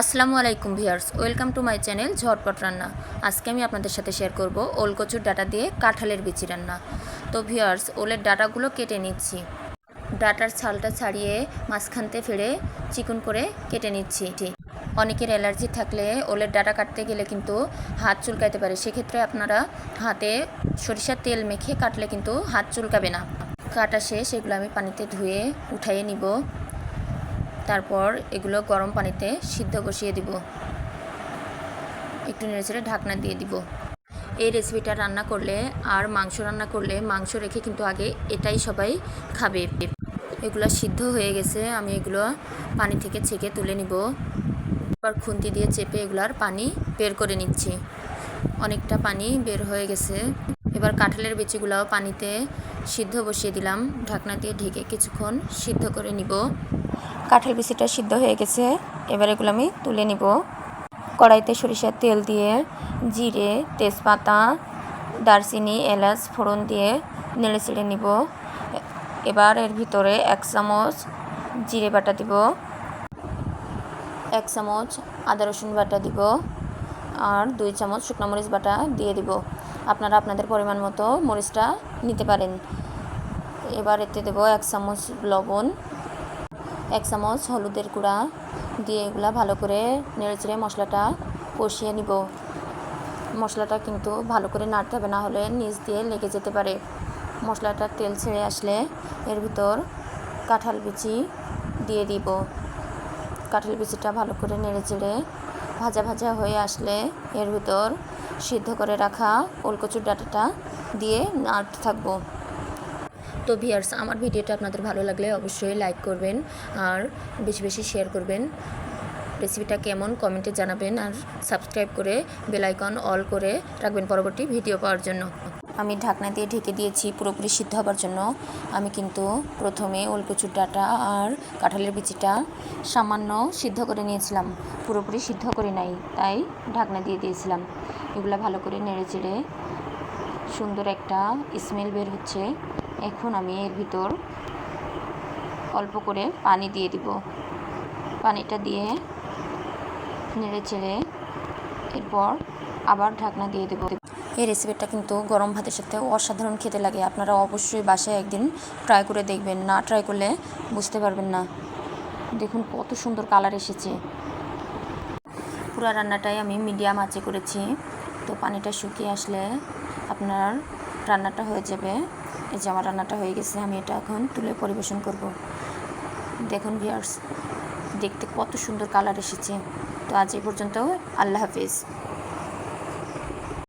আসসালামু আলাইকুম viewers, welcome to my channel ঝটপট রান্না। আজকে আমি আপনাদের সাথে শেয়ার করব ওল কচুর ডাটা দিয়ে কাঁঠালের বিচি রান্না। তো ভিউয়ার্স, ওলের ডাটাগুলো কেটে নিচ্ছি। ডাটার ছালটা ছাড়িয়ে মাঝখানতে ফেড়ে চিকন করে কেটে নিচ্ছি অনেকের অ্যালার্জি থাকলে ওলের ডাটা কাটতে গেলে কিন্তু হাত চুলকাইতে পারে। সেক্ষেত্রে আপনারা হাতে সরিষার তেল মেখে কাটলে কিন্তু হাত চুলকাবে না। কাটা শেষ, এগুলো আমি পানিতে ধুয়ে উঠাইয়ে নিব। তারপর এগুলো গরম পানিতে সিদ্ধ বসিয়ে দিব। একটু নেড়েচেড়ে ঢাকনা দিয়ে দিব। এই রেসিপিটা রান্না করলে আর মাংস রান্না করলে মাংস রেখে কিন্তু আগে এটাই সবাই খাবে। এগুলো সিদ্ধ হয়ে গেছে, আমি এগুলো পানি থেকে ছেঁকে তুলে নিব। এবার খুন্তি দিয়ে চেপে এগুলার পানি বের করে নিচ্ছি। অনেকটা পানি বের হয়ে গেছে। এবার কাঁঠালের বিচিগুলাও পানিতে সিদ্ধ বসিয়ে দিলাম। ঢাকনা দিয়ে ঢেকে কিছুক্ষণ সিদ্ধ করে নিব। কাঁঠাল বিচিটা সিদ্ধ হয়ে গেছে। এবার এগুলো আমি তুলে নিব। কড়াইতে সরিষার তেল দিয়ে জিরে, তেজপাতা, দারচিনি, এলাচ, ফোড়ন দিয়ে নেড়ে চেড়ে নিব। এবার এর ভিতরে এক চামচ জিরে বাটা দিব। এক চামচ আদা রসুন বাটা দিব। আর দুই চামচ শুকনো মরিচ বাটা দিয়ে দিব। আপনারা আপনাদের পরিমাণ মতো মরিচটা নিতে পারেন। এবার এতে দেবো এক চামচ লবণ এক চামচ হলুদের গুঁড়া দিয়ে এগুলা ভালো করে নেড়েচেড়ে মশলাটা কষিয়ে নিব। মশলাটা কিন্তু ভালো করে নাড়তে হবে, না হলে নিচ দিয়ে লেগে যেতে পারে। মশলাটা তেল ছেড়ে আসলে এর ভিতর কাঁঠাল বিচি দিয়ে দিব। কাঁঠাল বিচিটা ভালো করে নেড়েচেড়ে ভাজা ভাজা হয়ে আসলে এর ভিতর সিদ্ধ করে রাখা ওলকচুর ডাটাটা দিয়ে নাড়তে থাকব। তো ভিয়ার্স আমার ভিডিওটা আপনাদের ভালো লাগলে অবশ্যই লাইক করবেন আর বেশি বেশি শেয়ার করবেন। রেসিপিটা কেমন কমেন্টে জানাবেন আর সাবস্ক্রাইব করে বেলাইকন অল করে রাখবেন পরবর্তী ভিডিও পাওয়ার জন্য। আমি ঢাকনা দিয়ে ঢেকে দিয়েছি পুরোপুরি সিদ্ধ হবার জন্য। আমি কিন্তু প্রথমে ওলকচুর ডাটা আর কাঁঠালের বিচিটা সামান্য সিদ্ধ করে নিয়েছিলাম। পুরোপুরি সিদ্ধ করে নাই, তাই ঢাকনা দিয়ে দিয়েছিলাম। এগুলো ভালো করে নেড়ে চেড়ে সুন্দর একটা স্মেল বের হচ্ছে। এখন আমি এর ভিতর অল্প করে পানি দিয়ে দিব। পানিটা দিয়ে নেড়ে চেড়ে এরপর আবার ঢাকনা দিয়ে দেবো। এই রেসিপিটা কিন্তু গরম ভাতের সাথে অসাধারণ খেতে লাগে। আপনারা অবশ্যই বাসায় একদিন ট্রাই করে দেখবেন। না ট্রাই করলে বুঝতে পারবেন না। দেখুন কত সুন্দর কালার এসেছে। পুরো রান্নাটাই আমি মিডিয়াম আঁচে করেছি। তো পানিটা শুকিয়ে আসলে আপনার রান্নাটা হয়ে যাবে। এই যে আমার রান্নাটা হয়ে গেছে, আমি এটা এখন তুলে পরিবেশন করব। দেখুন ভিয়ার্স দেখতে কত সুন্দর কালার এসেছে। তো আজ এই পর্যন্ত আল্লাহ হাফিজ।